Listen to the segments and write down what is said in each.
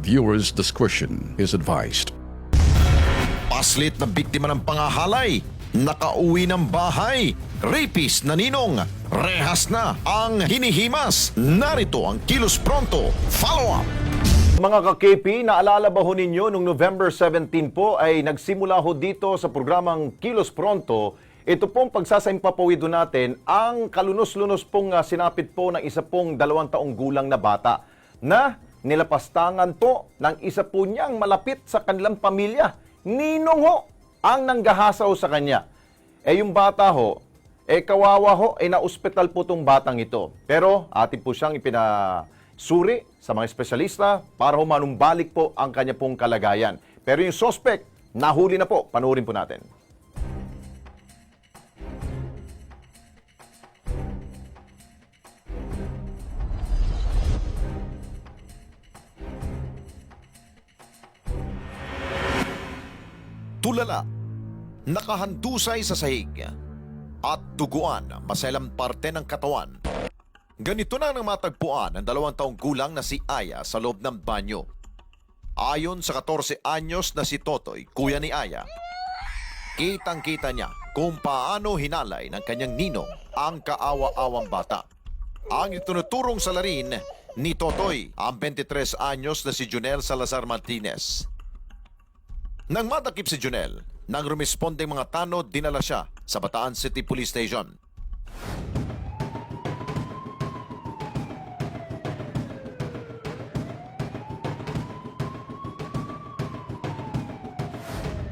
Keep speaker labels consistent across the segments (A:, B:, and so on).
A: Viewers' discretion is advised.
B: Paslit na biktima ng pangahalay, nakauwi ng bahay, rapist na ninong, rehas na ang hinihimas. Narito ang Kilos Pronto. Follow up!
C: Mga ka-KP, naalala ba ho ninyo nung November 17 po ay nagsimula ho dito sa programang Kilos Pronto ito pong pagsasaimpapawido natin ang kalunos-lunos pong ah, sinapit po ng isa pong dalawang taong gulang na bata na nilapastangan po ng isa po niyang malapit sa kanilang pamilya. Ninong ho ang nanggahasaw sa kanya. Eh yung bata ho, eh kawawa ho, eh na-ospital po tong batang ito. Pero atin po siyang ipinasuri sa mga espesyalista para ho manumbalik po ang kanya pong kalagayan. Pero yung suspect, nahuli na po. Panuorin po natin.
B: Tulala, nakahandusay sa sahig at duguan maselang parte ng katawan. Ganito na nang matagpuan ang dalawang taong gulang na si Aya sa loob ng banyo. Ayon sa 14 anyos na si Totoy, kuya ni Aya, kitang-kita niya kung paano hinalay ng kanyang ninong ang kaawa-awang bata. Ang itunuturong salarin ni Totoy, ang 23 anyos na si Junel Salazar Martinez. Nang madakip si Junel, nang rumispondeng mga tanod, dinala siya sa Bataan City Police Station.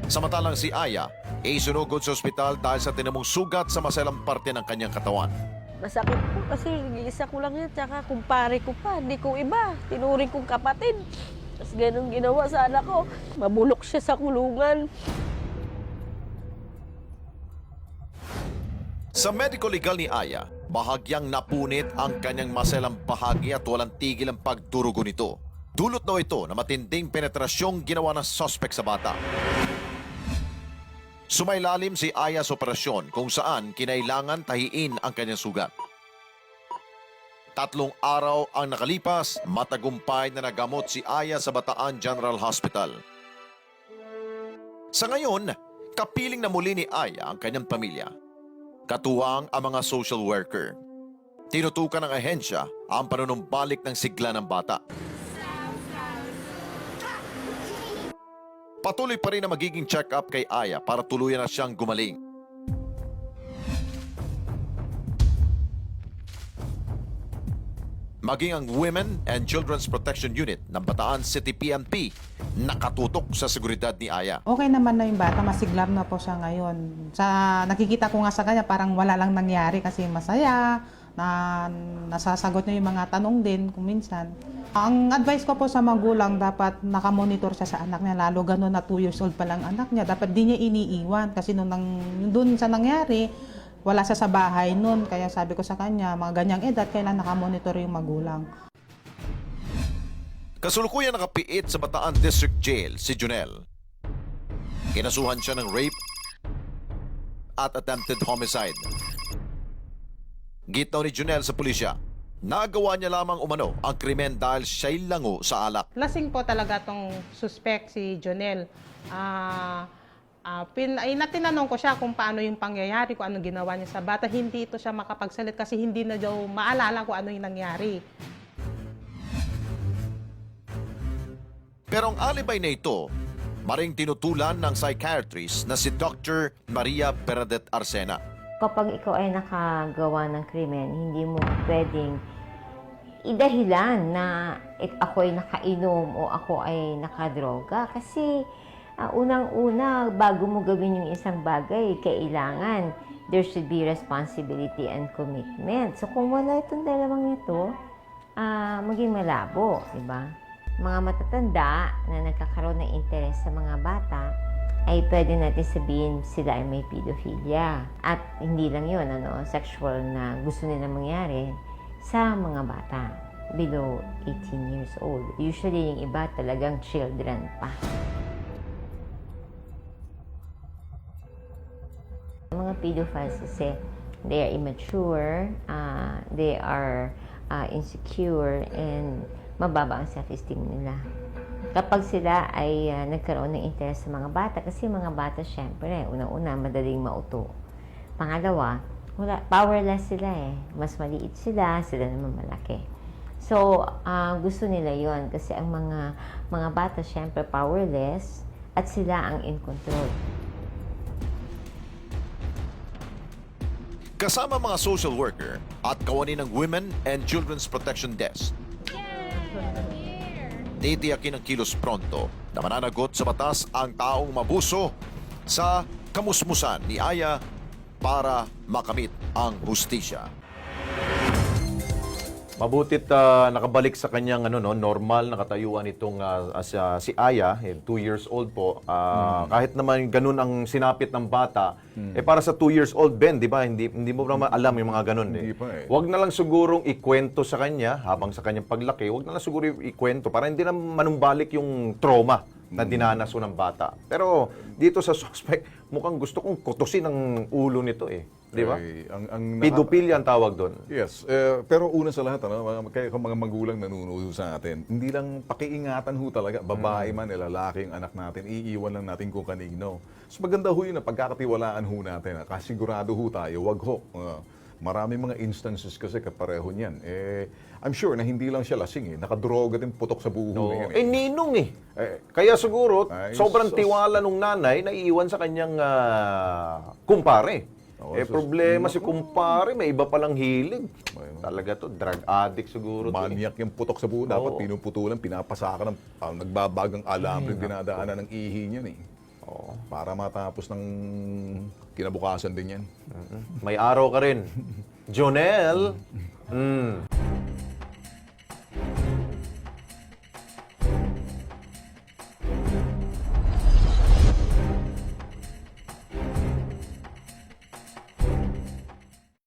B: Samantalang si Aya ay sunugod sa ospital dahil sa tinamong sugat sa maselang parte ng kanyang katawan.
D: Masakit po kasi isa ko lang yan, tsaka kumpare ko pa, hindi ko iba. Tinuring kong kapatid. Tapos ganun ginawa sa anak ko. Mabulok siya sa kulungan.
B: Sa medical legal ni Aya, bahagyang napunit ang kanyang maselang bahagi at walang tigil ang pagdurugo nito. Dulot daw ito na matinding penetrasyong ginawa ng suspect sa bata. Sumailalim si Aya sa operasyon kung saan kinailangan tahiin ang kanyang sugat. Tatlong araw ang nakalipas, matagumpay na nagamot si Aya sa Bataan General Hospital. Sa ngayon, kapiling na muli ni Aya ang kanyang pamilya. Katuwang ang mga social worker. Tinutukan ng ahensya ang panunumbalik ng sigla ng bata. Patuloy pa rin na magiging check-up kay Aya para tuluyan na siyang gumaling. Maging ang Women and Children's Protection Unit ng Bataan City PNP nakatutok sa seguridad ni Aya.
E: Okay naman na yung bata, masiglam na po siya ngayon. Sa nakikita ko nga sa kanya, parang wala lang nangyari kasi masaya, na nasasagot niya yung mga tanong din kung minsan. Ang advice ko po sa magulang, dapat nakamonitor siya sa anak niya, lalo gano'n na 2 years old pa lang anak niya. Dapat di niya iniiwan kasi nung nang, dun sa nangyari, wala siya sa bahay nun. Kaya sabi ko sa kanya, mga ganyang edad, kailan nakamonitor yung magulang.
B: Kasulukuyan nakapiit sa Bataan District Jail si Junel. Kinasuhan siya ng rape at attempted homicide. Gitaw ni Junel sa pulisya, nagawa niya lamang umano ang krimen dahil siya'y lango sa alak.
E: Lasing po talaga tong suspect si Jonel. Ah, ah, pin, ay natinanong ko siya kung paano yung pangyayari, kung anong ginawa niya sa bata. Hindi ito siya makapagsalit kasi hindi na daw maalala kung ano yung nangyari.
B: Pero ang alibay na ito, maring tinutulan ng psychiatrist na si Dr. Maria Bernadette Arsena.
F: kapag ikaw ay nakagawa ng krimen, hindi mo pwedeng idahilan na ako ay nakainom o ako ay nakadroga. Kasi ah, unang-una, bago mo gawin yung isang bagay, kailangan there should be responsibility and commitment. So kung wala itong dalawang ito, ah, maging malabo, di ba? mga matatanda na nagkakaroon ng interes sa mga bata, ay pwede natin sabihin sila ay may pedophilia. At hindi lang yun, ano, sexual na gusto nila mangyari sa mga bata below 18 years old. Usually, yung iba talagang children pa. Pedophiles kasi, they are immature, ah, they are ah, insecure, and mababa ang self-esteem nila. Kapag sila ay ah, nagkaroon ng interest sa mga bata, kasi mga bata, syempre, unang-una, madaling mauto. Pangalawa, wala, powerless sila eh. Mas maliit sila, sila naman malaki. So, ah, gusto nila yon kasi ang mga mga bata, syempre, powerless at sila ang in control.
B: Kasama mga social worker at kawani ng Women and Children's Protection Desk. Titiyakin ng Kilos Pronto na mananagot sa batas ang taong mabuso sa kamusmusan ni Aya para makamit ang hustisya.
C: Mabutit ah, nakabalik sa kanyang ano no normal na katayuan itong ah, as, ah, si Aya, eh, two years old po. Ah, Kahit naman ganun ang sinapit ng bata, eh para sa two years old Ben, di ba? Hindi hindi mo naman alam yung mga ganun eh.
A: Hindi pa eh.
C: Wag na lang sigurong ikwento sa kanya habang sa kanyang paglaki, wag na lang siguro ikwento para hindi na manumbalik yung trauma na dinanaso ng bata. Pero dito sa suspect, mukhang gusto kong kutusin ang ulo nito eh. Di ba?
A: Eh, ang, ang
C: Pedophilia ang tawag doon.
A: Yes, eh, pero una sa lahat, ano, mga, kaya kung mga magulang nanunood sa atin, hindi lang pakiingatan ho talaga, babae man, eh, lalaki ang anak natin, iiwan lang natin kung kanino. So maganda ho yun na pagkakatiwalaan ho natin, ah, kasigurado ho tayo, wag ho. Uh, marami mga instances kasi kapareho niyan. Eh, I'm sure na hindi lang siya lasing eh, nakadroga din putok sa buho
C: Oo.
A: niyan.
C: Eh, ninong eh. Kaya siguro,
A: Ay,
C: sobrang
A: sus.
C: tiwala nung nanay na iiwan sa kanyang ah, kumpare.
A: Oo,
C: eh,
A: sus.
C: problema si kumpare, may iba palang hilig.
A: Ay, no.
C: Talaga to, drug addict siguro to. eh.
A: Yung putok sa buho. Dapat
C: Oo.
A: pinuputulan, pinapasakan ng ah, nagbabagang alam rin dinadaanan ng ihi niyan eh.
C: Oo.
A: Para matapos ng kinabukasan din yan.
C: May araw ka rin. Jonel, mm,